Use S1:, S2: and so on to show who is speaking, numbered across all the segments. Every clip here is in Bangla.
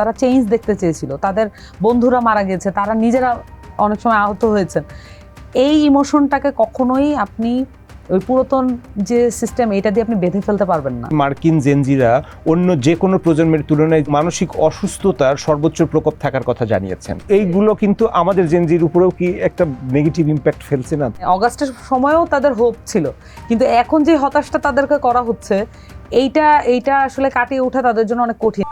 S1: তারা চেঞ্জ দেখতে চেয়েছিল। তাদের বন্ধুরা মারা গেছে তারা নিজেরা অনেক সময় আহত হয়েছেন। এই ইমোশনটাকে কখনোই আপনি ওই পুরাতন যে সিস্টেম এটা দিয়ে আপনি বেঁধে ফেলতে পারবেন না।
S2: মার্কিন জেনজিরা অন্য যে কোনো প্রজন্মের তুলনায় মানসিক অসুস্থতার সর্বোচ্চ প্রকোপ থাকার কথা জানিয়েছেন। এইগুলো কিন্তু আমাদের জেনজির উপরেও কি একটা নেগেটিভ ইম্প্যাক্ট ফেলছে না?
S1: অগাস্টের সময়ও তাদের হোপ ছিল। কিন্তু এখন যে হতাশটা তাদেরকে করা হচ্ছে এইটা এইটা আসলে কাটিয়ে ওঠা তাদের জন্য অনেক কঠিন।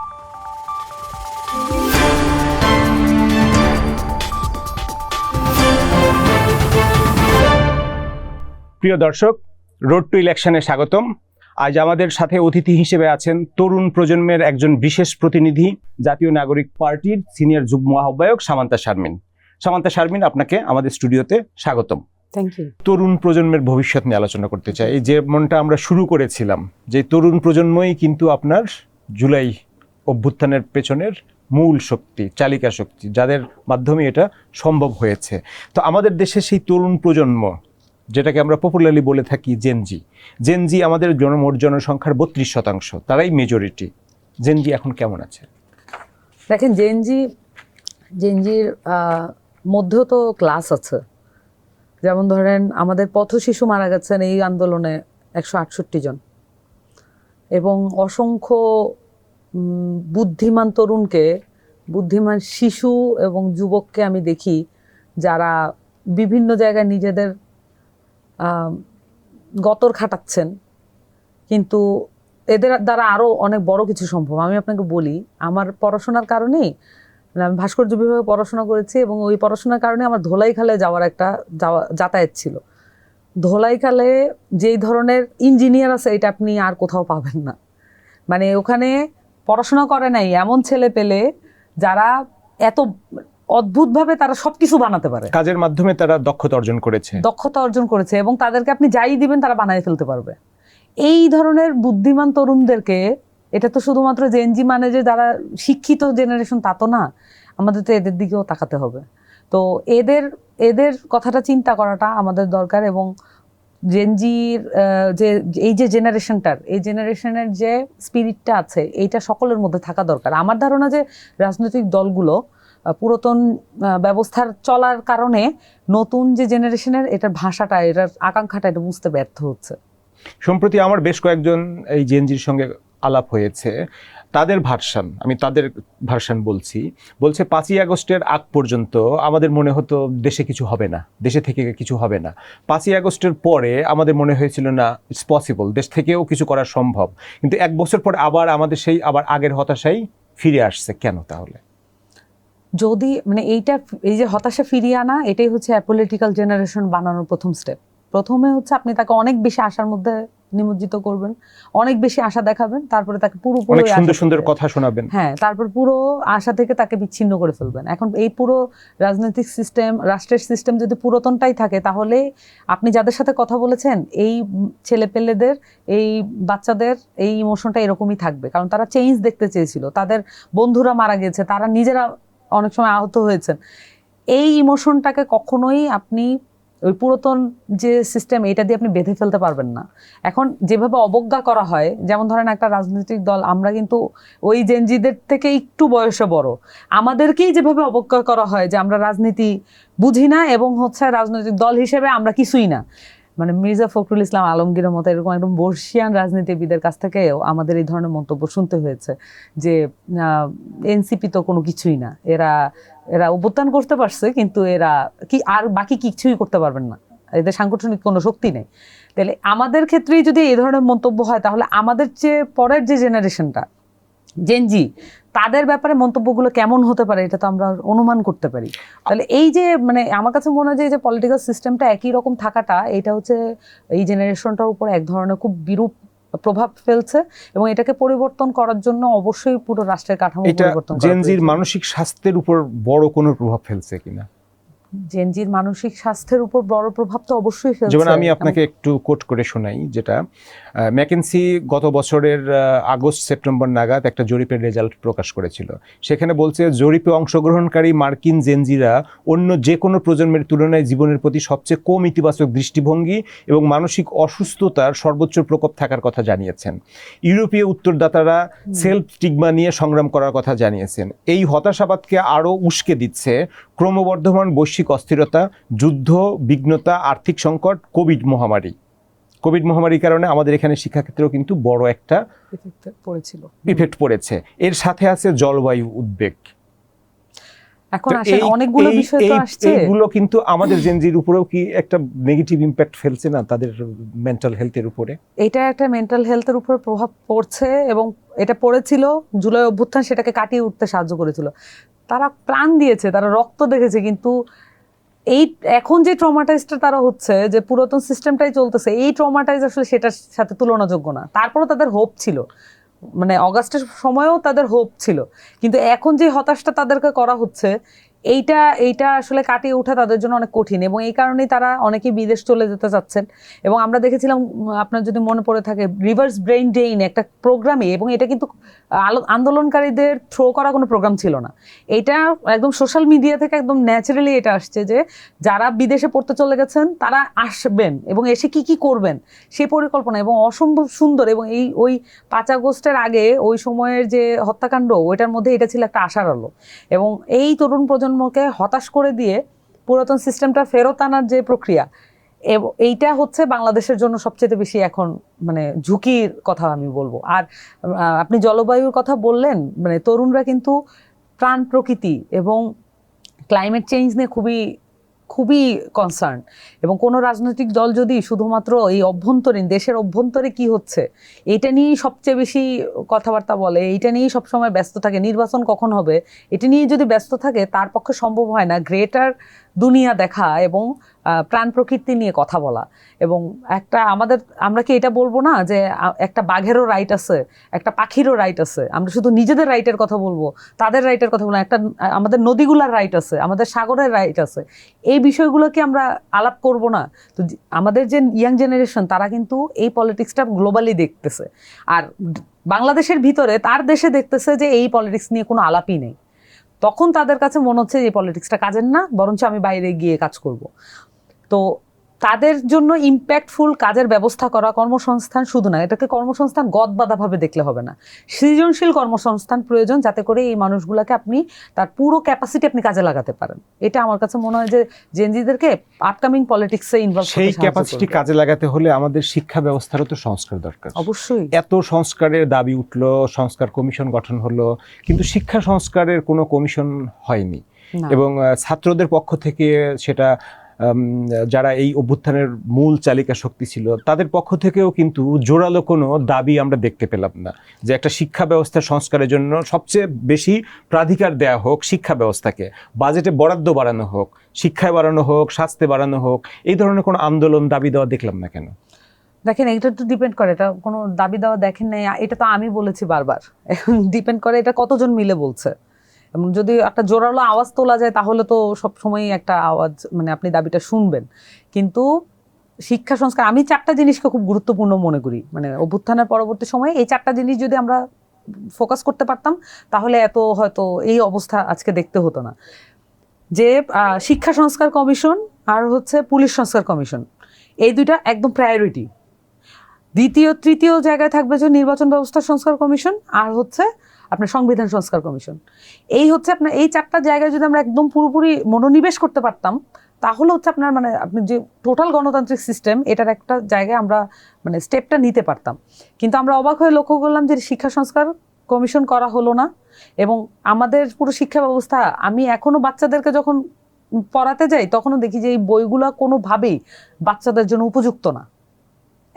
S2: প্রিয় দর্শক রোড টু ইলেকশনে স্বাগতম। আজ আমাদের সাথে অতিথি হিসেবে আছেন তরুণ প্রজন্মের একজন বিশেষ প্রতিনিধি জাতীয় নাগরিক পার্টির সিনিয়র যুগ্ম আহ্বায়ক সামান্তা শারমিন। সামান্তা শারমিন আপনাকে আমাদের স্টুডিওতে স্বাগতম।
S1: থ্যাংক ইউ
S2: তরুণ প্রজন্মের ভবিষ্যৎ নিয়ে আলোচনা করতে চাই। এই যেমনটা আমরা শুরু করেছিলাম যে তরুণ প্রজন্মই কিন্তু আপনার জুলাই অভ্যুত্থানের পেছনের মূল শক্তি চালিকা শক্তি যাদের মাধ্যমে এটা সম্ভব হয়েছে। তো আমাদের দেশে সেই তরুণ প্রজন্ম যেটাকে আমরা পপুলারলি বলে থাকি জেনজি জেনজি আমাদের জনমোট জনসংখ্যার বত্রিশ শতাংশ, তারাই মেজরিটি জেনজি এখন কেমন আছে?
S1: দেখেন জেনজি জেনজির মধ্যেও তো ক্লাস আছে। যেমন ধরেন, আমাদের পথ শিশু মারা গেছেন এই আন্দোলনে একশো আটষট্টি জন। এবং অসংখ্য বুদ্ধিমান তরুণকে, বুদ্ধিমান শিশু এবং যুবককে আমি দেখি যারা বিভিন্ন জায়গায় নিজেদের গতর খাটাচ্ছেন। কিন্তু এদের দ্বারা আরও অনেক বড় কিছু সম্ভব। আমি আপনাকে বলি, আমার পড়াশোনার কারণেই মানে আমি ভাস্কর্য বিভাগে পড়াশোনা করেছি এবং ওই পড়াশোনার কারণে আমার ধোলাইখালে যাওয়ার একটা যাওয়া, যাতায়াত ছিল। ধোলাইখালে যেই ধরনের ইঞ্জিনিয়ার আছে, এটা আপনি আর কোথাও পাবেন না। মানে ওখানে পড়াশোনা করে নাই এমন ছেলে পেলে যারা এত অদ্ভুতভাবে তারা সবকিছু বানাতে পারে।
S2: কাজের মাধ্যমে তারা দক্ষতা অর্জন করেছে।
S1: দক্ষতা অর্জন করেছে এবং তাদেরকে আপনি যাই দিবেন তারা বানিয়ে ফেলতে পারবে। এই ধরনের বুদ্ধিমান তরুণদেরকে এটা তো শুধুমাত্র জেনজি মানে যে যারা শিক্ষিত জেনারেশন তা তো না আমাদের তো এদের দিকেও তাকাতে হবে। তো এদের এদের কথাটা চিন্তা করাটা আমাদের দরকার এবং জেনজির যে এই যে জেনারেশনটার এই জেনারেশনের যে স্পিরিটটা আছে এইটা সকলের মধ্যে থাকা দরকার। আমার ধারণা যে রাজনৈতিক দলগুলো পুরাতন ব্যবস্থার চলার কারণে নতুন যে জেনারেশনের এটার ভাষাটা, এটার আকাঙ্ক্ষাটা, এটা বুঝতে ব্যর্থ হচ্ছে।
S2: সম্প্রতি আমার বেশ কয়েকজন এই জেনজির সঙ্গে আলাপ হয়েছে। তাদের ভার্সান, আমি তাদের ভার্সান বলছি, বলছে পাঁচই আগস্টের আগ পর্যন্ত আমাদের মনে হতো দেশে কিছু হবে না, দেশে থেকে কিছু হবে না। পাঁচই আগস্টের পরে আমাদের মনে হয়েছিল, না ইটস পসিবল দেশ থেকেও কিছু করা সম্ভব। কিন্তু এক বছর পর আবার আমাদের সেই, আবার আগের হতাশাই ফিরে আসছে। কেন তাহলে?
S1: যদি মানে এইটা এই যে হতাশা ফিরিয়ে আনা এটাই হচ্ছে পলিটিক্যাল জেনারেশন বানানোর প্রথম স্টেপ প্রথমে হচ্ছে আপনি তাকে অনেক বেশি আশার মধ্যে নিমজ্জিত করবেন অনেক বেশি আশা দেখাবেন তারপরে তাকে
S2: অনেক সুন্দর সুন্দর কথা শোনাবেন।
S1: হ্যাঁ তারপর পুরো আশা থেকে তাকে বিচ্ছিন্ন করে ফেলবেন। এখন এই পুরো রাজনৈতিক সিস্টেম রাষ্ট্রের সিস্টেম যদি পুরাতনটাই থাকে তাহলে আপনি যাদের সাথে কথা বলেছেন এই ছেলেপেলেদের এই বাচ্চাদের এই ইমোশনটা এরকমই থাকবে। কারণ তারা চেঞ্জ দেখতে চেয়েছিল। তাদের বন্ধুরা মারা গেছে তারা নিজেরা অনেক সময় আহত হয়েছেন। এই ইমোশনটাকে কখনোই আপনি ওই পুরাতন যে সিস্টেম এটা দিয়ে আপনি বেঁধে ফেলতে পারবেন না। এখন যেভাবে অবজ্ঞা করা হয়, যেমন ধরেন একটা রাজনৈতিক দল, আমরা কিন্তু ওই জেনজিদের থেকে একটু বয়সে বড়। আমাদেরকেই যেভাবে অবজ্ঞা করা হয় যে আমরা রাজনীতি বুঝি না এবং হচ্ছে রাজনৈতিক দল হিসেবে আমরা কিছুই না। মানে মির্জা ফখরুল ইসলাম আলমগীরের মতো এরকম একদম বর্ষিয়ান রাজনীতিবিদের কাছ থেকেও আমাদের এই ধরনের মন্তব্য শুনতে হয়েছে যে এনসিপি তো কোনো কিছুই না। এরা এরা অভ্যুত্থান করতে পারছে, কিন্তু এরা কি আর বাকি কিছুই করতে পারবেন না। এদের সাংগঠনিক কোনো শক্তি নেই। তাহলে আমাদের ক্ষেত্রেই যদি এই ধরনের মন্তব্য হয়, তাহলে আমাদের যে পরের যে জেনারেশনটা জেনজি তাদের ব্যাপারে মন্তব্যগুলো কেমন হতে পারে এটা তো আমরা অনুমান করতে পারি। তাহলে এই যে মানে আমার কাছে মনে হয় যে এই যে পলিটিক্যাল সিস্টেমটা একই রকম থাকাটা এটা হচ্ছে এই জেনারেশনটার উপর এক ধরনের খুব বিরূপ প্রভাব ফেলছে এবং এটাকে পরিবর্তন করার জন্য অবশ্যই পুরো রাষ্ট্রের কাঠামো পরিবর্তন
S2: জেনজির মানসিক স্বাস্থ্যের উপর বড় কোনো প্রভাব ফেলছে কিনা?
S1: জেনজির মানসিক স্বাস্থ্যের উপর বড় প্রভাব তো অবশ্যই ফেলছে
S2: যেমন আমি আপনাকে একটু কোট করে শোনাই যেটা ম্যাকেন্সি গত বছরের আগস্ট সেপ্টেম্বর নাগাদ একটা জরিপের রেজাল্ট প্রকাশ করেছিল। সেখানে বলছে জরিপে অংশগ্রহণকারী মার্কিন জেনজিরা অন্য যে কোনো প্রজন্মের তুলনায় জীবনের প্রতি সবচেয়ে কম ইতিবাচক দৃষ্টিভঙ্গি এবং মানসিক অসুস্থতার সর্বোচ্চ প্রকোপ থাকার কথা জানিয়েছেন। ইউরোপীয় উত্তরদাতারা সেলফ স্টিগমা নিয়ে সংগ্রাম করার কথা জানিয়েছেন। এই হতাশাবাদকে আরও উস্কে দিচ্ছে ক্রমবর্ধমান বৈশ্বিক অস্থিরতা যুদ্ধ বিঘ্নতা আর্থিক সংকট কোভিড মহামারী। কোভিড মহামারীর কারণে আমাদের এখানে শিক্ষাক্ষেত্রেও কিন্তু বড় একটা
S1: পড়েছিল।
S2: ইফেক্ট পড়েছে। এর সাথে আছে জলবায়ু উদ্বেগ।
S1: এখন অনেকগুলো
S2: এই-
S1: বিষয় তো আসছে।
S2: এইগুলো কিন্তু আমাদের জেনজির উপরেও কি একটা নেগেটিভ ইম্প্যাক্ট ফেলছে না তাদের মেন্টাল হেলথের উপরে?
S1: এটা একটা মেন্টাল হেলথের উপর প্রভাব পড়ছে এবং এটা পড়েছিল জুলাই অভ্যুত্থান সেটাকে কাটিয়ে উঠতে সাহায্য করেছিল। তারা প্রাণ দিয়েছে তারা রক্ত দেখেছে কিন্তু এই এখন যে ট্রমাটাইজটা তারা হচ্ছে, যে পুরাতন সিস্টেমটাই চলতেছে, এই ট্রমাটাইজ আসলে সেটার সাথে তুলনাযোগ্য না। তারপরও তাদের হোপ ছিল। মানে অগাস্টের সময়ও তাদের হোপ ছিল। কিন্তু এখন যে হতাশটা তাদেরকে করা হচ্ছে এইটা এইটা আসলে কাটিয়ে ওঠা তাদের জন্য অনেক কঠিন এবং এই কারণেই তারা অনেকেই বিদেশ চলে যেতে চাচ্ছেন। এবং আমরা দেখেছিলাম আপনার যদি মনে পড়ে থাকে রিভার্স ব্রেইন ডেইন একটা প্রোগ্রামে এবং এটা কিন্তু আন্দোলনকারীদের থ্রো করা কোনো প্রোগ্রাম ছিল না। এটা একদম সোশ্যাল মিডিয়া থেকে একদম ন্যাচারালি এটা আসছে যে, যারা বিদেশে পড়তে চলে গেছেন, তারা আসবেন এবং এসে কি কি করবেন সে পরিকল্পনা এবং অসম্ভব সুন্দর এবং এই, ওই পাঁচ আগস্টের আগে ওই সময়ের যে হত্যাকাণ্ড, ওইটার মধ্যে এটা ছিল একটা আশার আলো। এবং এই তরুণ প্রজন্মকে হতাশ করে দিয়ে পুরাতন সিস্টেমটা ফেরত আনার যে প্রক্রিয়া এইটা হচ্ছে বাংলাদেশের জন্য সবচেয়ে বেশি এখন মানে ঝুঁকির কথা আমি বলব। আর আপনি জলবায়ুর কথা বললেন মানে তরুণরা কিন্তু প্রাণ প্রকৃতি এবং ক্লাইমেট চেঞ্জ নিয়ে খুবই খুবই কনসার্ন এবং কোনো রাজনৈতিক দল যদি শুধুমাত্র এই অভ্যন্তরীণ, দেশের অভ্যন্তরে কি হচ্ছে, এটা নিয়েই সবচেয়ে বেশি কথাবার্তা বলে, এইটা নিয়েই সবসময় ব্যস্ত থাকে, নির্বাচন কখন হবে, এটা নিয়ে যদি ব্যস্ত থাকে, তার পক্ষে সম্ভব হয় না। গ্রেটার দুনিয়া দেখা এবং প্রাণ প্রকৃতি নিয়ে কথা বলা। এবং একটা আমাদের, আমরা কি এটা বলব না যে একটা বাঘেরও রাইট আছে, একটা পাখিরও রাইট আছে। আমরা শুধু নিজেদের রাইটের কথা বলব, তাদের রাইটের কথা বলব একটা, আমাদের নদীগুলার রাইট আছে, আমাদের সাগরের রাইট আছে। এই বিষয়গুলোকে আমরা আলাপ করব না। তো আমাদের যে ইয়াং জেনারেশন তারা কিন্তু এই পলিটিক্সটা গ্লোবালি দেখতেছে। আর বাংলাদেশের ভিতরে তার দেশে দেখতেছে যে, এই পলিটিক্স নিয়ে কোনো আলাপই নেই। তখন তাদের কাছে মনে হচ্ছে যে পলিটিক্সটা কাজের না, বরঞ্চ আমি বাইরে গিয়ে কাজ করব। তো তাদের জন্য ইম্প্যাক্টফুল কাজের ব্যবস্থা করা কর্মসংস্থান শুধু না এটাকে কর্মসংস্থান গদবাদাভাবে দেখলে হবে না। সৃজনশীল কর্মসংস্থান প্রয়োজন যাতে করে এই মানুষগুলোকে আপনি তার পুরো ক্যাপাসিটি আপনি কাজে লাগাতে পারেন। এটা আমার কাছে মনে হয় যে জেনজিদেরকে আপকামিং পলিটিক্সে ইনভলভ
S2: সেই ক্যাপাসিটি কাজে লাগাতে হলে আমাদের শিক্ষা ব্যবস্থারও তো সংস্কার দরকার।
S1: অবশ্যই।
S2: এত সংস্কারের দাবি উঠল সংস্কার কমিশন গঠন হলো কিন্তু শিক্ষা সংস্কারের কোনো কমিশন হয়নি। এবং ছাত্রদের পক্ষ থেকে সেটা যারা এই অভ্যুত্থানের মূল চালিকা শক্তি ছিল, তাদের পক্ষ থেকেও কিন্তু জোরালো কোনো দাবি আমরা দেখতে পেলাম না। যে একটা শিক্ষা ব্যবস্থা সংস্কারের জন্য সবচেয়ে বেশি প্রাধিকার দেয়া হোক শিক্ষা ব্যবস্থাকে। বাজেটে বরাদ্দ বাড়ানো হোক, শিক্ষায় বাড়ানো হোক, স্বাস্থ্যে বাড়ানো হোক, এই ধরনের কোনো আন্দোলন, দাবি দেওয়া দেখলাম না কেন?
S1: দেখেন, এটা তো ডিপেন্ড করে, এটা কোনো দাবি দেওয়া দেখেন নাই, এটা তো আমি বলেছি বারবার। এখন ডিপেন্ড করে এটা কতজন মিলে বলছে? এবং যদি একটা জোরালো আওয়াজ তোলা যায়, তাহলে তো সব সময় একটা আওয়াজ মানে আপনি দাবিটা শুনবেন। কিন্তু শিক্ষা সংস্কার, আমি চারটা জিনিসকে খুব গুরুত্বপূর্ণ মনে করি। মানে অভ্যুত্থানের পরবর্তী সময়ে এই চারটা জিনিস যদি আমরা ফোকাস করতে পারতাম, তাহলে এত হয়তো এই অবস্থা আজকে দেখতে হতো না। যে শিক্ষা সংস্কার কমিশন আর হচ্ছে পুলিশ সংস্কার কমিশন, এই দুইটা একদম প্রায়োরিটি দ্বিতীয়, তৃতীয় জায়গায় থাকবে যে নির্বাচন ব্যবস্থা সংস্কার কমিশন আর হচ্ছে আপনার সংবিধান সংস্কার কমিশন। এই হচ্ছে আপনার, এই চারটা জায়গায় যদি আমরা একদম পুরোপুরি মনোনিবেশ করতে পারতাম, তাহলে হচ্ছে আপনার মানে আপনি যে টোটাল গণতান্ত্রিক সিস্টেম এটার একটা জায়গায় আমরা মানে স্টেপটা নিতে পারতাম। কিন্তু আমরা অবাক হয়ে লক্ষ্য করলাম যে শিক্ষা সংস্কার কমিশন করা হলো না এবং আমাদের পুরো শিক্ষা ব্যবস্থা, আমি এখনও বাচ্চাদেরকে যখন পড়াতে যাই, তখনও দেখি যে এই বইগুলো কোনোভাবেই বাচ্চাদের জন্য উপযুক্ত না।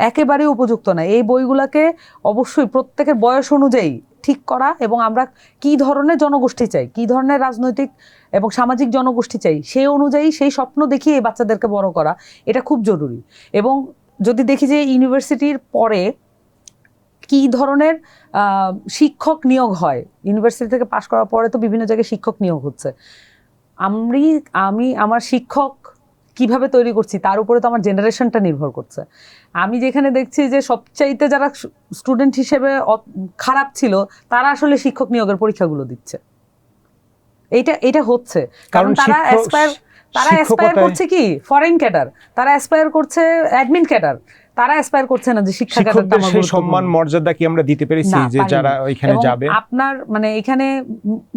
S1: একেবারেই উপযুক্ত না। এই বইগুলোকে অবশ্যই প্রত্যেকের বয়স অনুযায়ী ঠিক করা এবং আমরা কি ধরনের জনগোষ্ঠী চাই, কি ধরনের রাজনৈতিক এবং সামাজিক জনগোষ্ঠী চাই সেই অনুযায়ী সেই স্বপ্ন দেখিয়ে এই বাচ্চাদেরকে বড় করা, এটা খুব জরুরি। এবং যদি দেখি যে ইউনিভার্সিটির পরে কি ধরনের শিক্ষক নিয়োগ হয়, ইউনিভার্সিটি থেকে পাশ করার পরে তো বিভিন্ন জায়গায় শিক্ষক নিয়োগ হচ্ছে। আমি আমি আমার শিক্ষক কীভাবে তৈরি করছি তার উপরে তো আমার জেনারেশনটা নির্ভর করছে। আমি যেখানে দেখছি যে সবচাইতে যারা স্টুডেন্ট হিসেবে খারাপ ছিল তারা আসলে শিক্ষক নিয়োগের পরীক্ষাগুলো দিচ্ছে। এইটা এটা হচ্ছে। কারণ তারা অ্যাসপায়ার তারা অ্যাসপায়ার করছে কি? ফরেন ক্যাডার তারা অ্যাসপায়ার করছে অ্যাডমিন ক্যাডার তারা অ্যাসপায়ার করছে না যে শিক্ষা ক্যাডারটা
S2: সেই সম্মান মর্যাদা কি আমরা দিতে পেরেছি যে যারা ওইখানে যাবে?
S1: আপনার মানে এখানে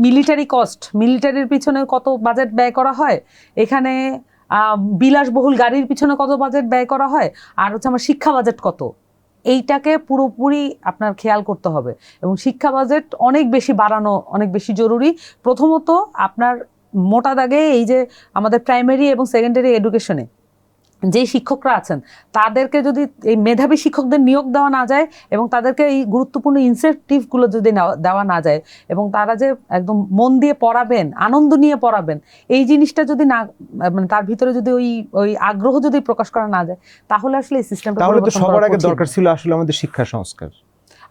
S1: মিলিটারি কস্ট মিলিটারির পিছনে কত বাজেট ব্যয় করা হয়? এখানে বিলাসবহুল গাড়ির পিছনে কত বাজেট ব্যয় করা হয়? আর হচ্ছে আমার শিক্ষা বাজেট কত? এইটাকে পুরোপুরি আপনার খেয়াল করতে হবে। এবং শিক্ষা বাজেট অনেক বেশি বাড়ানো অনেক বেশি জরুরি। প্রথমত আপনার মোটা দাগে এই যে আমাদের প্রাইমারি এবং সেকেন্ডারি এডুকেশনে যে শিক্ষকরা আছেন তাদেরকে যদি এই মেধাবী শিক্ষকদের নিয়োগ দেওয়া না যায় এবং তাদেরকে এই গুরুত্বপূর্ণ ইনসেন্টিভগুলো যদি দেওয়া না যায় এবং তারা যে একদম মন দিয়ে পড়াবেন আনন্দ নিয়ে পড়াবেন এই জিনিসটা যদি না মানে তার ভিতরে যদি ওই ওই আগ্রহ যদি প্রকাশ করা না যায় তাহলে আসলে এই সিস্টেমটা
S2: তাহলে তো সবার আগে দরকার ছিল আসলে আমাদের শিক্ষা সংস্কার।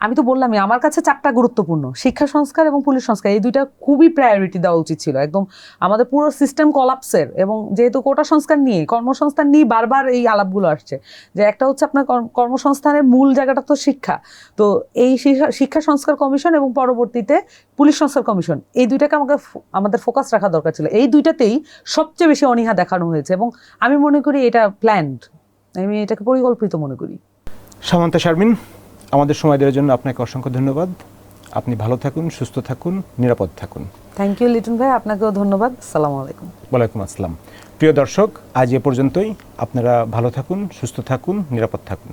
S1: আমি তো বললামই, আমার কাছে চারটা গুরুত্বপূর্ণ, শিক্ষা সংস্কার এবং পুলিশ সংস্কার, এই দুইটা খুবই প্রায়োরিটি দেওয়া উচিত ছিল। একদম আমাদের পুরো সিস্টেম কলাপসের এবং যেহেতু কোটা সংস্কার নিয়ে, কর্মসংস্থান নিয়ে বারবার এই আলাপগুলো আসছে, যে একটা হচ্ছে আপনার কর্মসংস্থানের মূল জায়গাটা তো শিক্ষা। তো এই শিক্ষা- সংস্কার কমিশন এবং পরবর্তীতে পুলিশ সংস্কার কমিশন, এই দুইটাকে আমাকে আমাদের ফোকাস রাখা দরকার ছিল। এই দুইটাতেই সবচেয়ে বেশি অনীহা দেখানো হয়েছে এবং আমি মনে করি এটা প্ল্যান্ড আমি এটাকে পরিকল্পিত মনে করি।
S2: সামন্ত শারমিন। আমাদের সময় দেওয়ার জন্য আপনাকে অসংখ্য ধন্যবাদ। আপনি ভালো থাকুন সুস্থ থাকুন নিরাপদ থাকুন।
S1: থ্যাংক ইউ লিটন ভাই আপনাকেও ধন্যবাদ। সালাম আলাইকুম।
S2: ওয়ালাইকুম আসসালাম। প্রিয় দর্শক আজ এ পর্যন্তই। আপনারা ভালো থাকুন সুস্থ থাকুন নিরাপদ থাকুন।